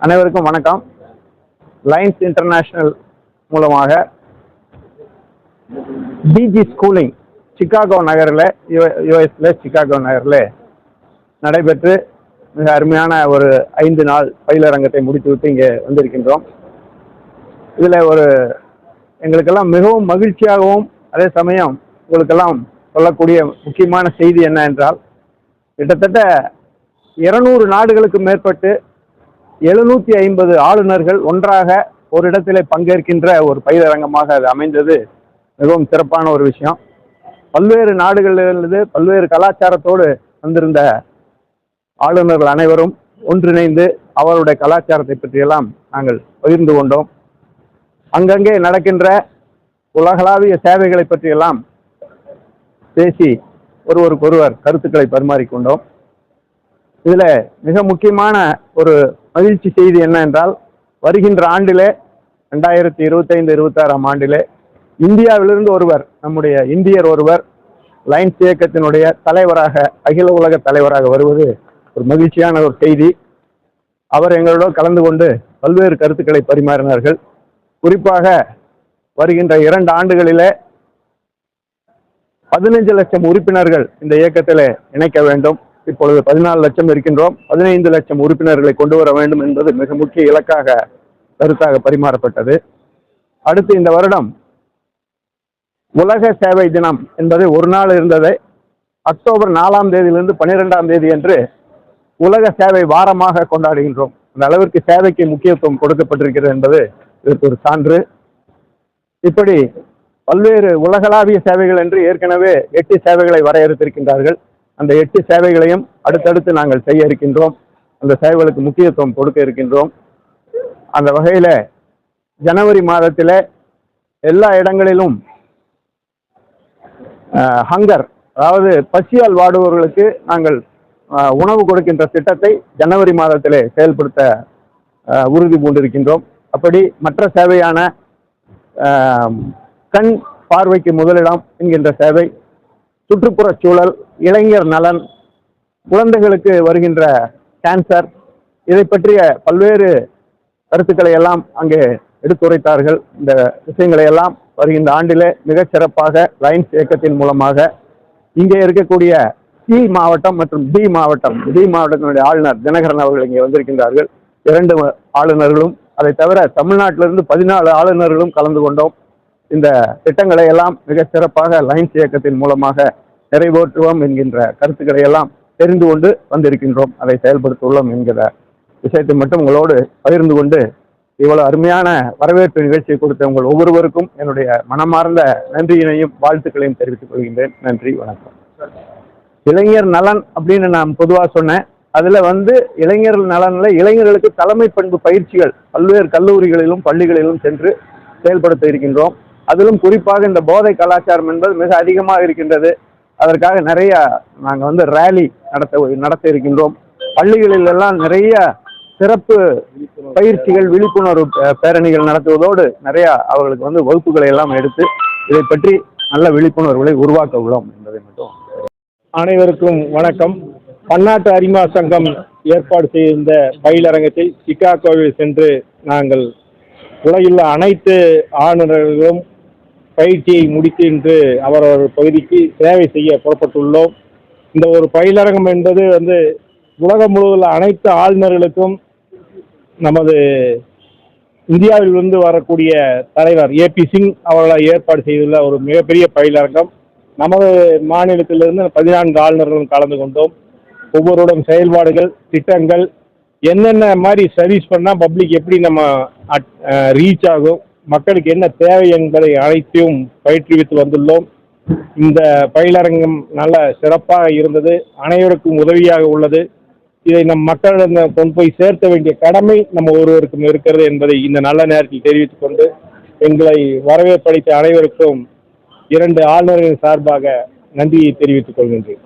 அனைவருக்கும் வணக்கம். Lions international மூலமாக டிஜி ஸ்கூலிங் சிக்காகோ நகரில் யுஎஸ்ல சிக்காகோ நகரில் நடைபெற்று மிக அருமையான ஒரு ஐந்து நாள் பயிலரங்கத்தை முடித்துவிட்டு இங்கே வந்திருக்கின்றோம். இதில் ஒரு எங்களுக்கெல்லாம் மிகவும் மகிழ்ச்சியாகவும் அதே சமயம் உங்களுக்கெல்லாம் சொல்லக்கூடிய முக்கியமான செய்தி என்ன என்றால் கிட்டத்தட்ட இருநூறு நாடுகளுக்கு மேற்பட்டு எழுநூற்றி ஐம்பது ஆளுநர்கள் ஒன்றாக ஒரு இடத்திலே பங்கேற்கின்ற ஒரு பயிரங்கமாக அது அமைந்தது. மிகவும் சிறப்பான ஒரு விஷயம். பல்வேறு நாடுகளிலிருந்து பல்வேறு கலாச்சாரத்தோடு வந்திருந்த ஆளுநர்கள் அனைவரும் ஒன்றிணைந்து அவருடைய கலாச்சாரத்தை பற்றியெல்லாம் நாங்கள் பகிர்ந்து கொண்டோம். அங்கங்கே நடக்கின்ற உலகளாவிய சேவைகளை பற்றியெல்லாம் பேசி ஒருவருக்கொருவர் கருத்துக்களை பரிமாறிக்கொண்டோம். இதில் மிக முக்கியமான ஒரு மகிழ்ச்சி செய்தி என்ன என்றால் வருகின்ற ஆண்டிலே ரெண்டாயிரத்தி இருபத்தைந்து இருபத்தாறாம் ஆண்டிலே இந்தியாவிலிருந்து ஒருவர் நம்முடைய இந்தியர் ஒருவர் லைன்ஸ் இயக்கத்தினுடைய தலைவராக அகில உலக தலைவராக வருவது ஒரு மகிழ்ச்சியான ஒரு செய்தி. அவர் எங்களோடு கலந்து கொண்டு பல்வேறு கருத்துக்களை பரிமாறினார்கள். குறிப்பாக வருகின்ற இரண்டு ஆண்டுகளிலே பதினைஞ்சு லட்சம் உறுப்பினர்கள் இந்த இயக்கத்தில் இணைக்க வேண்டும். இப்பொழுது பதினாலு லட்சம் இருக்கின்றோம். பதினைந்து லட்சம் உறுப்பினர்களை கொண்டு வர வேண்டும் என்பது மிக முக்கிய இலக்காக கருத்தாக பரிமாறப்பட்டது. அடுத்து இந்த வருடம் உலக சேவை தினம் என்பது ஒரு நாள் இருந்ததை அக்டோபர் நாலாம் தேதியிலிருந்து பன்னிரெண்டாம் தேதி என்று உலக சேவை வாரமாக கொண்டாடுகின்றோம். அந்த அளவிற்கு சேவைக்கு முக்கியத்துவம் கொடுக்கப்பட்டிருக்கிறது என்பது இதற்கு ஒரு சான்று. இப்படி பல்வேறு உலகளாவிய சேவைகள் என்று ஏற்கனவே எட்டு சேவைகளை வரையறுத்திருக்கின்றார்கள். அந்த எட்டு சேவைகளையும் அடுத்தடுத்து நாங்கள் செய்ய இருக்கின்றோம். அந்த சேவைகளுக்கு முக்கியத்துவம் கொடுக்க இருக்கின்றோம். அந்த வகையில் ஜனவரி மாதத்தில் எல்லா இடங்களிலும் ஹங்கர் அதாவது பசியால் வாடுபவர்களுக்கு நாங்கள் உணவு கொடுக்கின்ற திட்டத்தை ஜனவரி மாதத்திலே செயல்படுத்த உறுதி பூண்டிருக்கின்றோம். அப்படி மற்ற சேவையான கண் பார்வைக்கு முதலிடம் என்கின்ற சேவை சுற்றுப்புறச் சூழல் இளைஞர் நலன் குழந்தைகளுக்கு வருகின்ற கேன்சர் இதை பற்றிய பல்வேறு கருத்துக்களை எல்லாம் அங்கே எடுத்துரைத்தார்கள் இந்த விஷயங்களை எல்லாம் வருகின்ற ஆண்டிலே மிகச் சிறப்பாக லைன்ஸ் இயக்கத்தின் மூலமாக இங்கே இருக்கக்கூடிய சி மாவட்டம் மற்றும் டி மாவட்டம் டி மாவட்டத்தினுடைய ஆளுநர் தினகரன் அவர்கள் இங்கே வந்திருக்கின்றார்கள். இரண்டு ஆளுநர்களும் அதை தவிர தமிழ்நாட்டிலிருந்து பதினாலு ஆளுநர்களும் கலந்து கொண்டோம். இந்த திட்டங்களை எல்லாம் மிக சிறப்பாக லைன்ஸ் இயக்கத்தின் மூலமாக நிறைவேற்றுவோம் என்கின்ற கருத்துக்களை எல்லாம் தெரிந்து கொண்டு வந்திருக்கின்றோம். அதை செயல்படுத்தியுள்ளோம் என்கிற விஷயத்தை மட்டும் உங்களோடு பகிர்ந்து கொண்டு இவ்வளவு அருமையான வரவேற்பு நிகழ்ச்சியை கொடுத்த உங்கள் ஒவ்வொருவருக்கும் என்னுடைய மனமார்ந்த நன்றியினையும் வாழ்த்துக்களையும் தெரிவித்துக் கொள்கின்றேன். நன்றி வணக்கம். இளைஞர் நலன் அப்படின்னு நான் பொதுவாக சொன்னேன். அதில் வந்து இளைஞர் நலனில் இளைஞர்களுக்கு தலைமை பண்பு பயிற்சிகள் பல்வேறு கல்லூரிகளிலும் பள்ளிகளிலும் சென்று செயல்படுத்த இருக்கின்றோம். அதிலும் குறிப்பாக இந்த போதை கலாச்சாரம் என்பது மிக அதிகமாக இருக்கின்றது. அதற்காக நிறைய நாங்கள் வந்து ரேலி நடத்த நடத்த இருக்கின்றோம். பள்ளிகளில் எல்லாம் நிறைய சிறப்பு பயிற்சிகள் விழிப்புணர்வு பேரணிகள் நடத்துவதோடு நிறைய அவர்களுக்கு வந்து வகுப்புகளை எல்லாம் எடுத்து இதை பற்றி நல்ல விழிப்புணர்வுகளை உருவாக்க உள்ளோம் என்பதை மட்டும். அனைவருக்கும் வணக்கம். பன்னாட்டு அரிமா சங்கம் ஏற்பாடு செய்திருந்த பயிலரங்கத்தை சிகாகோவில் சென்று நாங்கள் உலகில் அனைத்து ஆளுநர்களும் பயிற்சியை முடித்து இன்று அவரவர் பகுதிக்கு சேவை செய்ய புறப்பட்டுள்ளோம். இந்த ஒரு பயிலரங்கம் என்பது வந்து உலகம் முழுவதும் அனைத்து ஆளுநர்களுக்கும் நமது இந்தியாவில் இருந்து வரக்கூடிய தலைவர் ஏபி சிங் அவர்களால் ஏற்பாடு செய்துள்ள ஒரு மிகப்பெரிய பயிலரங்கம். நமது மாநிலத்திலிருந்து பதினான்கு ஆளுநர்களும் கலந்து கொண்டோம். ஒவ்வொருடன் செயல்பாடுகள் திட்டங்கள் என்னென்ன மாதிரி சர்வீஸ் பண்ணால் பப்ளிக் எப்படி நம்ம ரீச் ஆகும். மக்களுக்கு என்ன தேவை என்பதை அனைத்தையும் பயிற்றுவித்து வந்துள்ளோம். இந்த பயிலரங்கம் நல்ல சிறப்பாக இருந்தது. அனைவருக்கும் உதவியாக உள்ளது. இதை நம் மக்களிடம் கொண்டு போய் சேர்த்த வேண்டிய கடமை நம்ம ஒருவருக்கும் இருக்கிறது என்பதை இந்த நல்ல நேரத்தில் தெரிவித்துக் கொண்டு எங்களை வரவேற்பளித்த அனைவருக்கும் இரண்டு ஆளுநர்கள் சார்பாக நன்றியை தெரிவித்துக் கொள்கின்றேன்.